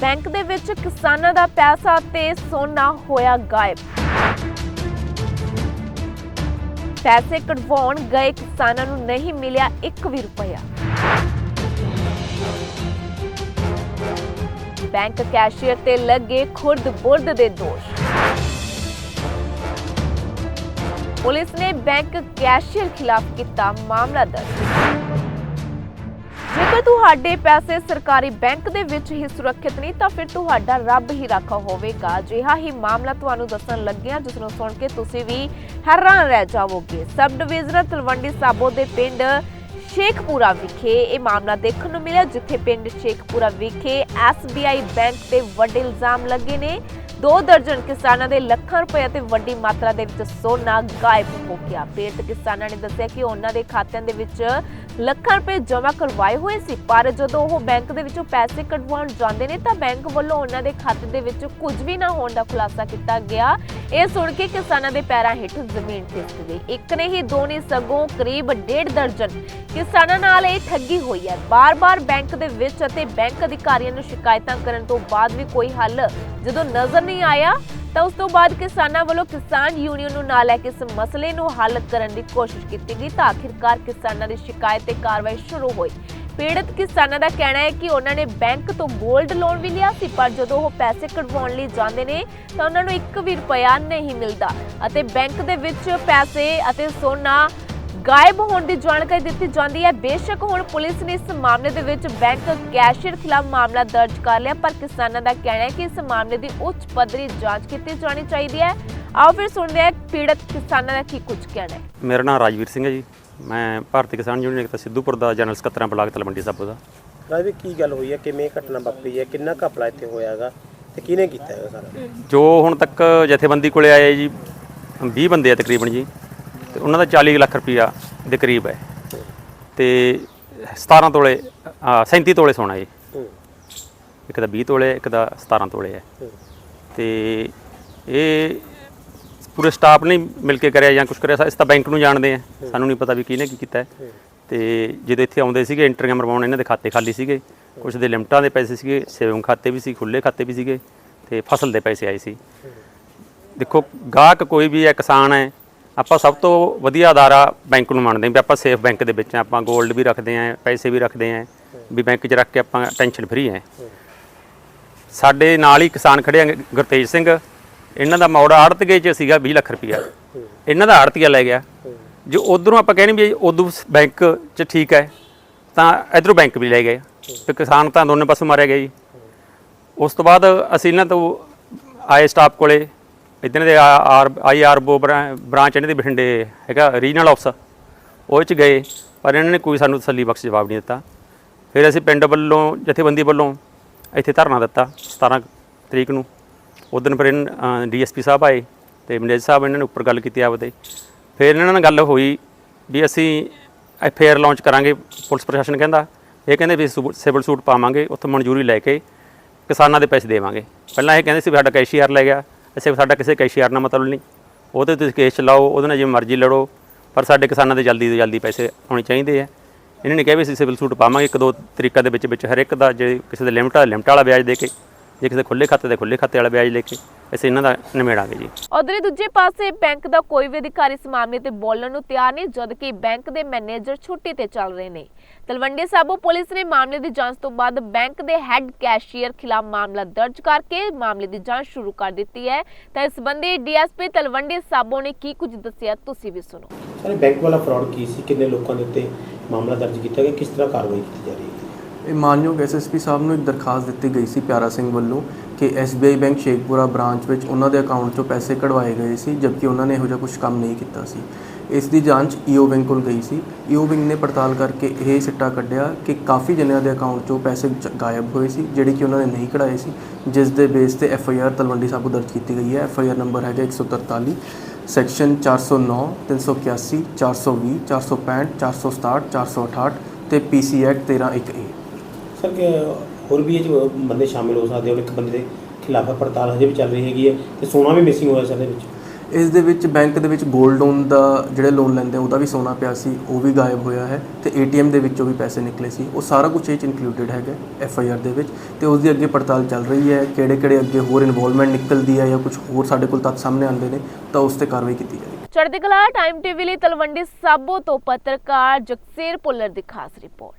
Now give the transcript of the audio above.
Bank ਦੇ ਵਿੱਚ ਕਿਸਾਨਾਂ ਦਾ ਪੈਸਾ ਤੇ ਸੋਨਾ ਹੋਇਆ ਗਾਇਬ। ਪੈਸੇ ਕਢਵਾਉਣ ਗਏ ਕਿਸਾਨਾਂ ਨੂੰ ਨਹੀਂ ਮਿਲਿਆ 1 ਵੀ ਰੁਪਇਆ। ਬੈਂਕ ਕੈਸ਼ੀਅਰ ਤੇ ਲੱਗੇ ਖੁਰਦ ਬੁਰਦ ਦੇ ਦੋਸ਼। ਪੁਲਿਸ ਨੇ ਬੈਂਕ ਕੈਸ਼ੀਅਰ ਖਿਲਾਫ ਕੀਤਾ ਮਾਮਲਾ ਦਰਜ। ਜੇਕਰ ਤੁਹਾਡੇ ਪੈਸੇ ਸਰਕਾਰੀ ਬੈਂਕ ਦੇ ਵਿੱਚ ਹੀ ਸੁਰੱਖਿਅਤ ਨਹੀਂ, ਤਾਂ ਫਿਰ ਤੁਹਾਡਾ ਰੱਬ ਹੀ ਰਾਖਾ ਹੋਵੇਗਾ। ਅਜਿਹਾ ਹੀ ਮਾਮਲਾ ਤੁਹਾਨੂੰ ਦੱਸਣ ਲੱਗਿਆ, ਜਿਸ ਨੂੰ ਸੁਣ ਕੇ ਤੁਸੀਂ ਵੀ ਹੈਰਾਨ ਰਹਿ ਜਾਵੋਗੇ। ਸਬ ਡਿਵੀਜ਼ਨਲ ਤਲਵੰਡੀ ਸਾਬੋ ਦੇ ਪਿੰਡ ਸ਼ੇਖਪੁਰਾ ਵਿਖੇ ਇਹ ਮਾਮਲਾ ਦੇਖਣ ਨੂੰ ਮਿਲਿਆ, ਜਿੱਥੇ ਪਿੰਡ ਸ਼ੇਖਪੁਰਾ ਵਿਖੇ SBI ਬੈਂਕ ਤੇ ਵੱਡੇ ਇਲਜ਼ਾਮ ਲੱਗੇ ਨੇ। ਦੋ ਦਰਜਨ ਕਿਸਾਨਾਂ ਦੇ ਲੱਖਾਂ ਰੁਪਏ ਤੇ ਵੱਡੀ ਮਾਤਰਾ ਦੇ ਵਿੱਚ ਸੋਨਾ ਗਾਇਬ ਹੋ ਗਿਆ। ਪੀੜਤ ਕਿਸਾਨਾਂ ਨੇ ਦੱਸਿਆ ਕਿ ਉਹਨਾਂ ਦੇ ਖਾਤਿਆਂ ਦੇ ਵਿੱਚ ਲੱਖਾਂ ਰੁਪਏ ਜਮ੍ਹਾਂ ਕਰਵਾਏ ਹੋਏ ਸੀ, ਪਰ ਜਦੋਂ ਉਹ ਬੈਂਕ ਦੇ ਵਿੱਚੋਂ ਪੈਸੇ ਕਢਵਾਉਣ ਜਾਂਦੇ ਨੇ, ਤਾਂ ਬੈਂਕ ਵੱਲੋਂ ਉਹਨਾਂ ਦੇ ਖਾਤੇ ਦੇ ਵਿੱਚ ਕੁਝ ਵੀ ਨਾ ਹੋਣ ਦਾ ਖੁਲਾਸਾ ਕੀਤਾ ਗਿਆ। ਇਹ ਸੁਣ ਕੇ ਕਿਸਾਨਾਂ ਦੇ ਪੈਰਾਂ ਹੇਠ ਜ਼ਮੀਨ ਖਿਸਕ ਗਈ। ਇੱਕ ਨੇ ਹੀ ਦੋ ਨਹੀਂ ਸਗੋਂ ਕਰੀਬ ਡੇਢ ਦਰਜਨ ਕਿਸਾਨਾਂ ਨਾਲ ਇਹ ਠੱਗੀ ਹੋਈ ਹੈ। ਬਾਰ-ਬਾਰ ਬੈਂਕ ਦੇ ਵਿੱਚ ਅਤੇ ਬੈਂਕ ਅਧਿਕਾਰੀਆਂ ਨੂੰ ਸ਼ਿਕਾਇਤਾਂ ਕਰਨ ਤੋਂ ਬਾਅਦ ਵੀ ਕੋਈ ਹੱਲ ਜਦੋਂ ਨਜ਼ਰ ਨਹੀਂ ਆਇਆ ਤਾਂ ਉਸ ਤੋਂ ਬਾਅਦ ਕਿਸਾਨਾਂ ਵੱਲੋਂ ਕਿਸਾਨ ਯੂਨੀਅਨ ਨੂੰ ਨਾਲ ਲੈ ਕੇ ਇਸ ਮਸਲੇ ਨੂੰ ਹੱਲ ਕਰਨ ਦੀ ਕੋਸ਼ਿਸ਼ ਕੀਤੀ ਗਈ ਤਾਂ ਆਖਿਰਕਾਰ ਕਿਸਾਨਾਂ ਦੀ ਸ਼ਿਕਾਇਤ ਤੇ ਕਾਰਵਾਈ ਸ਼ੁਰੂ ਹੋਈ। ਪੀੜਤ ਕਿਸਾਨਾਂ ਦਾ ਕਹਿਣਾ ਹੈ ਕਿ ਉਹਨਾਂ ਨੇ ਬੈਂਕ ਤੋਂ 골ਡ ਲੋਨ ਵੀ ਲਿਆ ਸੀ, ਪਰ ਜਦੋਂ ਉਹ ਪੈਸੇ ਕਢਵਾਉਣ ਲਈ ਜਾਂਦੇ ਨੇ, ਤਾਂ ਉਹਨਾਂ ਨੂੰ 1 ਵੀ ਰੁਪਇਆ ਨਹੀਂ ਮਿਲਦਾ ਅਤੇ ਬੈਂਕ ਦੇ ਵਿੱਚ ਪੈਸੇ ਅਤੇ ਸੋਨਾ ਗਾਇਬ ਹੋਣ ਦੀ ਜਾਣਕਾਰੀ ਦਿੱਤੀ ਜਾਂਦੀ ਹੈ। ਬੇਸ਼ੱਕ ਹੁਣ ਪੁਲਿਸ ਨੇ ਇਸ ਮਾਮਲੇ ਦੇ ਵਿੱਚ ਬੈਂਕ ਕੈਸ਼ੀਅਰ ਖਿਲਾਫ ਮਾਮਲਾ ਦਰਜ ਕਰ ਲਿਆ ਪਰ ਕਿਸਾਨਾਂ ਦਾ ਕਹਿਣਾ ਹੈ ਕਿ ਇਸ ਮਾਮਲੇ ਦੀ ਉੱਚ ਪੱਧਰੀ ਜਾਂਚ ਕੀਤੀ ਜਾਣੀ ਚਾਹੀਦੀ ਹੈ। ਆਓ ਫਿਰ ਸੁਣਦੇ ਹਾਂ ਪੀੜਤ ਕਿਸਾਨਾਂ ਦਾ ਕੀ ਕੁਝ ਕਹਿਣਾ ਹੈ। ਮੇਰਾ ਨਾਮ ਰਾਜਵੀਰ ਸਿੰਘ ਹੈ ਜੀ। ਮੈਂ ਭਾਰਤੀ ਕਿਸਾਨ ਯੂਨੀਅਨ ਏਕਤਾ ਸਿੱਧੂਪੁਰ ਦਾ ਜਨਰਲ ਸਕੱਤਰ ਹਾਂ ਬਲਾਕ ਤਲਵੰਡੀ ਸਾਬੋ ਦਾ। ਰਾਜਵੀਰ ਕੀ ਗੱਲ ਹੋਈ ਹੈ? ਕਿਵੇਂ ਘਟਨਾ ਵਾਪਰੀ ਹੈ? ਕਿੰਨਾ ਘਪਲਾ ਇੱਥੇ ਹੋਇਆ ਹੈਗਾ? ਤੇ ਕਿਹਨੇ ਕੀਤਾ ਹੈਗਾ ਸਾਰਾ? ਜੋ ਹੁਣ ਤੱਕ ਜਥੇਬੰਦੀ ਕੋਲੇ ਆਏ ਜੀ 20 ਬੰਦੇ ਆ ਤਕਰੀਬਨ ਜੀ। ਤੇ ਉਹਨਾਂ ਦਾ 40 ਲੱਖ ਰੁਪਇਆ ਦੇ ਕਰੀਬ ਹੈ। ਤੇ 17 ਤੋਲੇ ਆ, 37 ਤੋਲੇ ਸੋਨਾ ਜੀ। ਇੱਕ ਦਾ 20 ਤੋਲੇ ਇੱਕ ਦਾ 17 ਤੋਲੇ ਹੈ। ਤੇ ਇਹ ਪੂਰੇ ਸਟਾਫ ਨੇ ਮਿਲ ਕੇ ਕਰਿਆ ਜਾਂ ਕੁਝ ਕਰਿਆ ਇਸ ਤਾਂ ਬੈਂਕ ਨੂੰ ਜਾਣਦੇ ਆ। ਸਾਨੂੰ ਨਹੀਂ ਪਤਾ ਵੀ ਕਿਹਨੇ ਕੀ ਕੀਤਾ ਤੇ ਜਦੋਂ ਇੱਥੇ ਆਉਂਦੇ ਸੀਗੇ ਐਂਟਰੀਆਂ ਮਰਵਾਉਣ ਇਹਨਾਂ ਦੇ ਖਾਤੇ ਖਾਲੀ ਸੀਗੇ। ਕੁਝ ਦੇ ਲਿਮਟਾਂ ਦੇ ਪੈਸੇ ਸੀਗੇ ਸੇਵਿੰਗ ਖਾਤੇ ਵੀ ਸੀ ਖੁੱਲੇ ਖਾਤੇ ਵੀ ਸੀਗੇ। ਤੇ ਫਸਲ ਦੇ ਪੈਸੇ ਆਏ ਸੀ। ਦੇਖੋ ਗਾਹਕ ਕੋਈ ਵੀ ਹੈ ਕਿਸਾਨ ਹੈ ਆਪਾਂ ਸਭ ਤੋਂ ਵਧੀਆ ਅਦਾਰਾ ਬੈਂਕ ਨੂੰ ਮੰਨਦੇ ਹਾਂ ਵੀ ਆਪਾਂ ਸੇਫ ਬੈਂਕ ਦੇ ਵਿੱਚ ਆਪਾਂ 골ਡ ਵੀ ਰੱਖਦੇ ਹਾਂ, ਪੈਸੇ ਵੀ ਰੱਖਦੇ ਹਾਂ, ਵੀ ਬੈਂਕ 'ਚ ਰੱਖ ਕੇ ਆਪਾਂ ਟੈਨਸ਼ਨ ਫਰੀ ਹੈ। ਸਾਡੇ ਨਾਲ ਹੀ ਕਿਸਾਨ ਖੜੇ ਆ ਗੁਰਤੇਜ ਸਿੰਘ, ਇਹਨਾਂ ਦਾ ਮੌੜਾ ਆੜਤਗੇ 'ਚ ਸੀਗਾ 20 ਲੱਖ ਰੁਪਇਆ। ਇਹਨਾਂ ਦਾ ਆੜਤੀਆ ਲੈ ਗਿਆ। ਜੋ ਉਧਰੋਂ ਆਪਾਂ ਕਹਿੰਦੇ ਵੀ ਉਦੋਂ ਬੈਂਕ 'ਚ ਠੀਕ ਹੈ, ਤਾਂ ਇਧਰੋਂ ਬੈਂਕ ਵੀ ਲੈ ਗਏ। ਤੇ ਕਿਸਾਨ ਤਾਂ ਦੋਨੇ ਪਾਸੋਂ ਮਾਰਿਆ ਗਿਆ ਜੀ। ਉਸ ਤੋਂ ਬਾਅਦ ਅਸੀਂ ਇਹਨਾਂ ਤੋਂ ਆਏ ਸਟਾਫ ਕੋਲੇ ਇਦਾਂ ਦੇ ਆਰ, ਆਈ ਆਰਬੋ ਬ੍ਰਾਂਚ ਇਹਨਾਂ ਦੇ ਬਠਿੰਡੇ ਹੈਗਾ ਰੀਜਨਲ ਆਫਿਸ ਉਹ 'ਚ ਗਏ, ਪਰ ਇਹਨਾਂ ਨੇ ਕੋਈ ਸਾਨੂੰ ਤਸੱਲੀ ਬਖਸ਼ ਜਵਾਬ ਨਹੀਂ ਦਿੱਤਾ। ਫਿਰ ਅਸੀਂ ਪਿੰਡ ਵੱਲੋਂ, ਜਥੇਬੰਦੀ ਵੱਲੋਂ ਇੱਥੇ ਧਰਨਾ ਦਿੱਤਾ 17 ਤਰੀਕ ਨੂੰ। ਉਦੋਂ ਫਿਰ ਡੀਐਸਪੀ ਸਾਹਿਬ ਆਏ ਤੇ ਮੈਨੇਜਰ ਸਾਹਿਬ ਇਹਨਾਂ ਨੇ ਉੱਪਰ ਗੱਲ ਕੀਤੀ ਆਪਦੇ। ਫਿਰ ਇਹਨਾਂ ਨਾਲ ਗੱਲ ਹੋਈ ਵੀ ਅਸੀਂ ਐਫਆਈਆਰ ਲਾਂਚ ਕਰਾਂਗੇ, ਪੁਲਿਸ ਪ੍ਰਸ਼ਾਸਨ ਕਹਿੰਦਾ। ਇਹ ਕਹਿੰਦੇ ਵੀ ਸੁ- ਸਿਵਲ ਸੂਟ ਪਾਵਾਂਗੇ, ਉੱਥੇ ਮਨਜ਼ੂਰੀ ਲੈ ਕੇ ਕਿਸਾਨਾਂ ਦੇ ਪੈਸੇ ਦੇਵਾਂਗੇ। ਪਹਿਲਾਂ ਇਹ ਕਹਿੰਦੇ ਸੀ ਵੀ ਸਾਡਾ ਕੈਸ਼ੀਅਰ ਲੈ ਗਿਆ। ਅਸੀਂ ਸਾਡਾ ਕਿਸੇ ਕੈਸ਼ੀਅਰ ਨਾਲ ਮਤਲਬ ਨਹੀਂ। ਉਹਦੇ ਤੁਸੀਂ ਕੇਸ ਚਲਾਓ, ਉਹਦੇ ਨਾਲ ਜਿਵੇਂ ਮਰਜ਼ੀ ਲੜੋ, ਪਰ ਸਾਡੇ ਕਿਸਾਨਾਂ ਦੇ ਜਲਦੀ ਤੋਂ ਜਲਦੀ ਪੈਸੇ ਆਉਣੇ ਚਾਹੀਦੇ ਆ। ਇਹਨਾਂ ਨੇ ਕਿਹਾ ਵੀ ਅਸੀਂ ਸਿਵਲ ਸੂਟ ਪਾਵਾਂਗੇ, ਇੱਕ ਦੋ ਤਰੀਕਾ ਦੇ ਵਿੱਚ ਵਿੱਚ ਹਰ ਇੱਕ ਦਾ, ਜੇ ਕਿਸੇ ਦੇ ਲਿਮਟ ਆ, ਲਿਮਟ ਵਾਲਾ ਵਿਆਜ ਦੇ ਕੇ। ਜੇ ਕਿਸੇ ਖੁੱਲੇ ਖਾਤੇ ਦੇ ਖੁੱਲੇ ਖਾਤੇ ਵਾਲਾ ਵਿਆਜ ਲੈ ਕੇ ਅਸੀਂ ਇਹਨਾਂ ਦਾ ਨਿਮੇੜਾਂਗੇ ਜੀ। ਉਧਰ ਦੂਜੇ ਪਾਸੇ ਬੈਂਕ ਦਾ ਕੋਈ ਵੀ ਅਧਿਕਾਰੀ ਇਸ ਮਾਮਲੇ ਤੇ ਬੋਲਣ ਨੂੰ ਤਿਆਰ ਨਹੀਂ ਜਦਕਿ ਬੈਂਕ ਦੇ ਮੈਨੇਜਰ ਛੁੱਟੀ ਤੇ ਚੱਲ ਰਹੇ ਨੇ। ਤਲਵੰਡੀ ਸਾਬੋ ਪੁਲਿਸ ਨੇ ਮਾਮਲੇ ਦੀ ਜਾਂਚ ਤੋਂ ਬਾਅਦ ਬੈਂਕ ਦੇ ਹੈੱਡ ਕੈਸ਼ੀਅਰ ਖਿਲਾਫ ਮਾਮਲਾ ਦਰਜ ਕਰਕੇ ਮਾਮਲੇ ਦੀ ਜਾਂਚ ਸ਼ੁਰੂ ਕਰ ਦਿੱਤੀ ਹੈ। ਤਾਂ ਇਸ ਸੰਬੰਧੀ ਡੀਐਸਪੀ ਤਲਵੰਡੀ ਸਾਬੋ ਨੇ ਕੀ ਕੁਝ ਦੱਸਿਆ ਤੁਸੀਂ ਵੀ ਸੁਣੋ। ਸਾਰੇ ਬੈਂਕ ਵਾਲਾ ਫਰਾਡ ਕੀ ਸੀ? ਕਿੰਨੇ ਲੋਕਾਂ ਦੇ ਉੱਤੇ ਮਾਮਲਾ ਦਰਜ ਕੀਤਾ ਗਿਆ? ਕਿਸ ਤਰ੍ਹਾਂ ਕਾਰਵਾਈ ਕੀਤੀ ਜਾ ਰਹੀ ਹੈ? ਇਹ ਮਾਨਯੋਗ ਐਸਐਸਪੀ ਸਾਹਿਬ ਨੂੰ ਇੱਕ ਦਰਖਾਸਤ ਦਿੱਤੀ ਗਈ ਸੀ ਪਿਆਰਾ ਸਿੰਘ ਵੱਲੋਂ ਕਿ SBI ਬੈਂਕ ਸ਼ੇਖਪੁਰਾ ਬ੍ਰਾਂਚ ਵਿੱਚ ਉਹਨਾਂ ਦੇ ਅਕਾਊਂਟ 'ਚੋਂ ਪੈਸੇ ਕਢਵਾਏ ਗਏ ਸੀ, ਜਦਕਿ ਉਹਨਾਂ ਨੇ ਇਹੋ ਜਿਹਾ ਕੁਝ ਕੰਮ ਨਹੀਂ ਕੀਤਾ ਸੀ। ਇਸ ਦੀ ਜਾਂਚ ਈਓ ਬੈਂਕ ਕੋਲ ਗਈ ਸੀ। ਈਓ ਬੈਂਕ ਨੇ ਪੜਤਾਲ ਕਰਕੇ ਇਹ ਸਿੱਟਾ ਕੱਢਿਆ ਕਿ ਕਾਫੀ ਜਣਿਆਂ ਦੇ ਅਕਾਊਂਟ 'ਚੋਂ ਪੈਸੇ ਗਾਇਬ ਹੋਏ ਸੀ, ਜਿਹੜੇ ਕਿ ਉਹਨਾਂ ਨੇ ਨਹੀਂ ਕਢਾਏ ਸੀ, ਜਿਸ ਦੇ ਬੇਸ ਤੇ F I R Talwandi Sabo ਦਰਜ ਕੀਤੀ ਗਈ ਹੈ। ਐੱਫ ਆਈ ਆਰ ਨੰਬਰ ਹੈਗਾ 143 ਸੈਕਸ਼ਨ 409 381 420 465 467 468 ਤੇ ਪੀਸੀ ਐਕਟ 131 ਏ ਸਰ ਕਿ ਹੋਰ ਵੀ ਇਹ 'ਚ ਬੰਦੇ ਸ਼ਾਮਿਲ ਹੋ ਸਕਦੇ ਹੋ ਇੱਕ ਬੰਦੇ ਦੇ ਖਿਲਾਫ ਪੜਤਾਲ ਹਜੇ ਵੀ ਚੱਲ ਰਹੀ ਹੈਗੀ ਹੈ ਤੇ ਸੋਨਾ ਵੀ ਮਿਸਿੰਗ ਹੋਇਆ ਸਰ ਦੇ ਵਿੱਚ। ਇਸ ਦੇ ਵਿੱਚ ਬੈਂਕ ਦੇ ਵਿੱਚ 골ਡ ਲੋਨ ਦਾ ਜਿਹੜੇ ਲੋਨ ਲੈਂਦੇ ਉਹਦਾ ਵੀ ਸੋਨਾ ਪਿਆ ਸੀ ਉਹ ਵੀ ਗਾਇਬ ਹੋਇਆ ਹੈ ਤੇ ਏਟੀਐਮ ਦੇ ਵਿੱਚੋਂ ਵੀ ਪੈਸੇ ਨਿਕਲੇ ਸੀ। ਉਹ ਸਾਰਾ ਕੁਝ ਇਹ ਚ ਇਨਕਲੂਡਡ ਹੈਗਾ ਐਫ ਆਈ ਆਰ ਦੇ ਵਿੱਚ ਤੇ ਉਸ ਦੀ ਅੱਗੇ ਪੜਤਾਲ ਚੱਲ ਰਹੀ ਹੈ ਕਿਹੜੇ ਕਿਹੜੇ ਅੱਗੇ ਹੋਰ ਇਨਵੋਲਵਮੈਂਟ ਨਿਕਲਦੀ ਹੈ ਜਾਂ ਕੁਝ ਹੋਰ ਸਾਡੇ ਕੋਲ ਤੱਥ ਸਾਹਮਣੇ ਆਉਂਦੇ ਨੇ ਤਾਂ ਉਸ ਤੇ ਕਾਰਵਾਈ ਕੀਤੀ ਜਾਏਗੀ। ਚੜ੍ਹਦੀ ਕਲਾ ਟਾਈਮ ਟੀਵੀ ਲਈ ਤਲਵੰਡੀ ਸਾਬੋ ਤੋਂ ਪੱਤਰਕਾਰ ਜਗਸੀਰ ਪੁੱਲਰ ਦੀ ਖਾਸ ਰਿਪੋਰਟ।